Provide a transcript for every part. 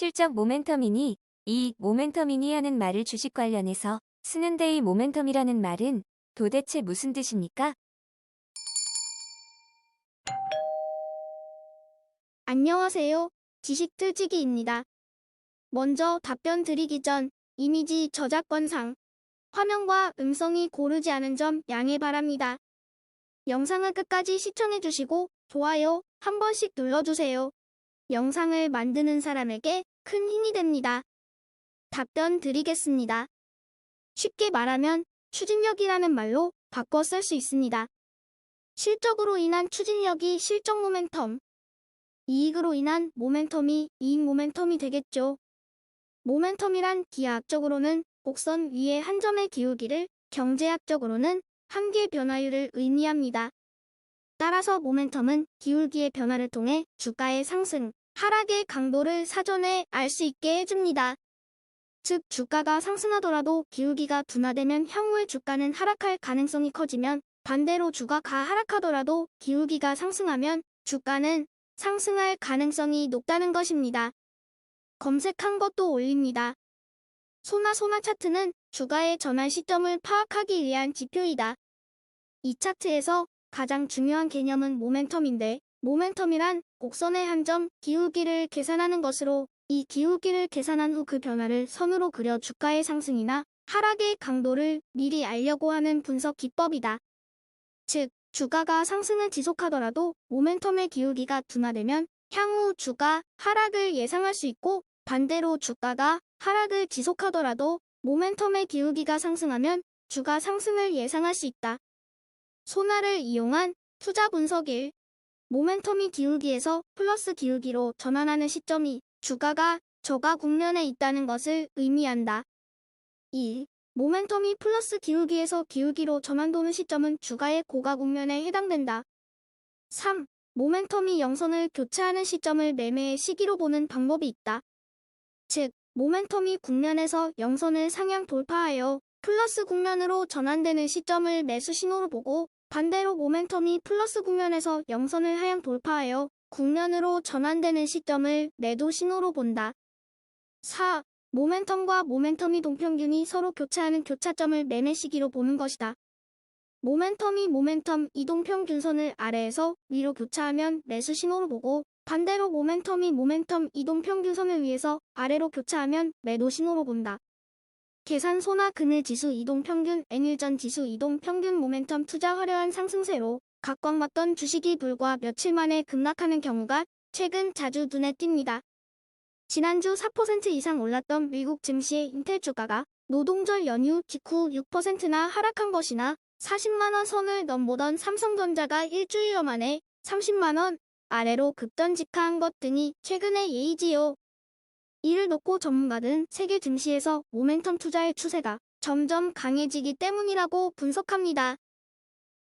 실적 모멘텀이니 이익 모멘텀이니 하는 말을 주식 관련해서 쓰는 데 이 모멘텀이라는 말은 도대체 무슨 뜻입니까? 안녕하세요. 지식 틀지기입니다. 먼저 답변 드리기 전 이미지 저작권상 화면과 음성이 고르지 않은 점 양해 바랍니다. 영상을 끝까지 시청해주시고 좋아요 한 번씩 눌러주세요. 영상을 만드는 사람에게 큰 힘이 됩니다. 답변 드리겠습니다. 쉽게 말하면 추진력이라는 말로 바꿔 쓸 수 있습니다. 실적으로 인한 추진력이 실적 모멘텀, 이익으로 인한 모멘텀이 이익 모멘텀이 되겠죠. 모멘텀이란 기하학적으로는 곡선 위의 한 점의 기울기를 경제학적으로는 한계 변화율을 의미합니다. 따라서 모멘텀은 기울기의 변화를 통해 주가의 상승, 하락의 강도를 사전에 알 수 있게 해줍니다. 즉, 주가가 상승하더라도 기울기가 둔화되면 향후의 주가는 하락할 가능성이 커지면 반대로 주가가 하락하더라도 기울기가 상승하면 주가는 상승할 가능성이 높다는 것입니다. 검색한 것도 올립니다. 소나 소나 차트는 주가의 전환 시점을 파악하기 위한 지표이다. 이 차트에서 가장 중요한 개념은 모멘텀인데, 모멘텀이란 곡선의 한 점 기울기를 계산하는 것으로 이 기울기를 계산한 후 그 변화를 선으로 그려 주가의 상승이나 하락의 강도를 미리 알려고 하는 분석 기법이다. 즉, 주가가 상승을 지속하더라도 모멘텀의 기울기가 둔화되면 향후 주가 하락을 예상할 수 있고 반대로 주가가 하락을 지속하더라도 모멘텀의 기울기가 상승하면 주가 상승을 예상할 수 있다. 소나를 이용한 투자 분석 1. 모멘텀이 기울기에서 플러스 기울기로 전환하는 시점이 주가가 저가 국면에 있다는 것을 의미한다. 2. 모멘텀이 플러스 기울기에서 기울기로 전환도는 시점은 주가의 고가 국면에 해당된다. 3. 모멘텀이 영선을 교체하는 시점을 매매의 시기로 보는 방법이 있다. 즉, 모멘텀이 국면에서 영선을 상향 돌파하여 플러스 국면으로 전환되는 시점을 매수 신호로 보고 반대로 모멘텀이 플러스 국면에서 영선을 하향 돌파하여 국면으로 전환되는 시점을 매도 신호로 본다. 4. 모멘텀과 모멘텀이 동평균이 서로 교차하는 교차점을 매매 시기로 보는 것이다. 모멘텀이 모멘텀 이동평균선을 아래에서 위로 교차하면 매수 신호로 보고 반대로 모멘텀이 모멘텀 이동평균선을 위해서 아래로 교차하면 매도 신호로 본다. 계산 소나 그늘 지수 이동 평균 N일전 지수 이동 평균 모멘텀 투자 화려한 상승세로 각광받던 주식이 불과 며칠 만에 급락하는 경우가 최근 자주 눈에 띕니다. 지난주 4% 이상 올랐던 미국 증시의 인텔 주가가 노동절 연휴 직후 6%나 하락한 것이나 40만원 선을 넘보던 삼성전자가 일주일여 만에 30만원 아래로 급던직한 것 등이 최근의 예이지요. 이를 놓고 전문가들은 세계 증시에서 모멘텀 투자의 추세가 점점 강해지기 때문이라고 분석합니다.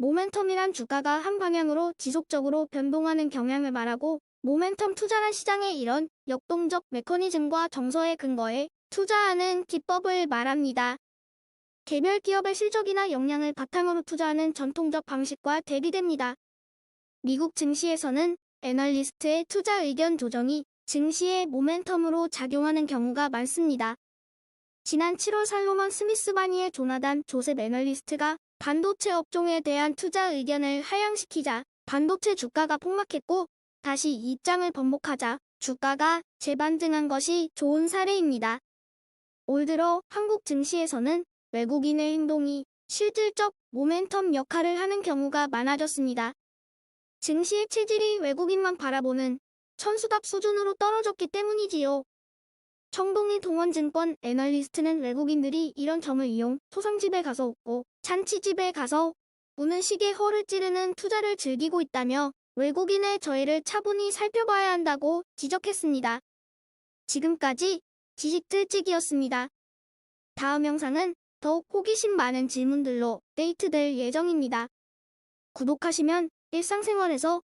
모멘텀이란 주가가 한 방향으로 지속적으로 변동하는 경향을 말하고 모멘텀 투자란 시장의 이런 역동적 메커니즘과 정서에 근거해 투자하는 기법을 말합니다. 개별 기업의 실적이나 역량을 바탕으로 투자하는 전통적 방식과 대비됩니다. 미국 증시에서는 애널리스트의 투자 의견 조정이 증시의 모멘텀으로 작용하는 경우가 많습니다. 지난 7월 살로먼 스미스 바니의 조나단 조셉 애널리스트가 반도체 업종에 대한 투자 의견을 하향시키자 반도체 주가가 폭락했고 다시 이 입장을 번복하자 주가가 재반등한 것이 좋은 사례입니다. 올 들어 한국 증시에서는 외국인의 행동이 실질적 모멘텀 역할을 하는 경우가 많아졌습니다. 증시의 체질이 외국인만 바라보는 천수답 수준으로 떨어졌기 때문이지요. 청동리 동원증권 애널리스트는 외국인들이 이런 점을 이용 토상집에 가서 웃고 잔치집에 가서 우는 식의 허를 찌르는 투자를 즐기고 있다며 외국인의 저해를 차분히 살펴봐야 한다고 지적했습니다. 지금까지 지식틀찍이었습니다. 다음 영상은 더욱 호기심 많은 질문들로 데이트될 예정입니다. 구독하시면 일상생활에서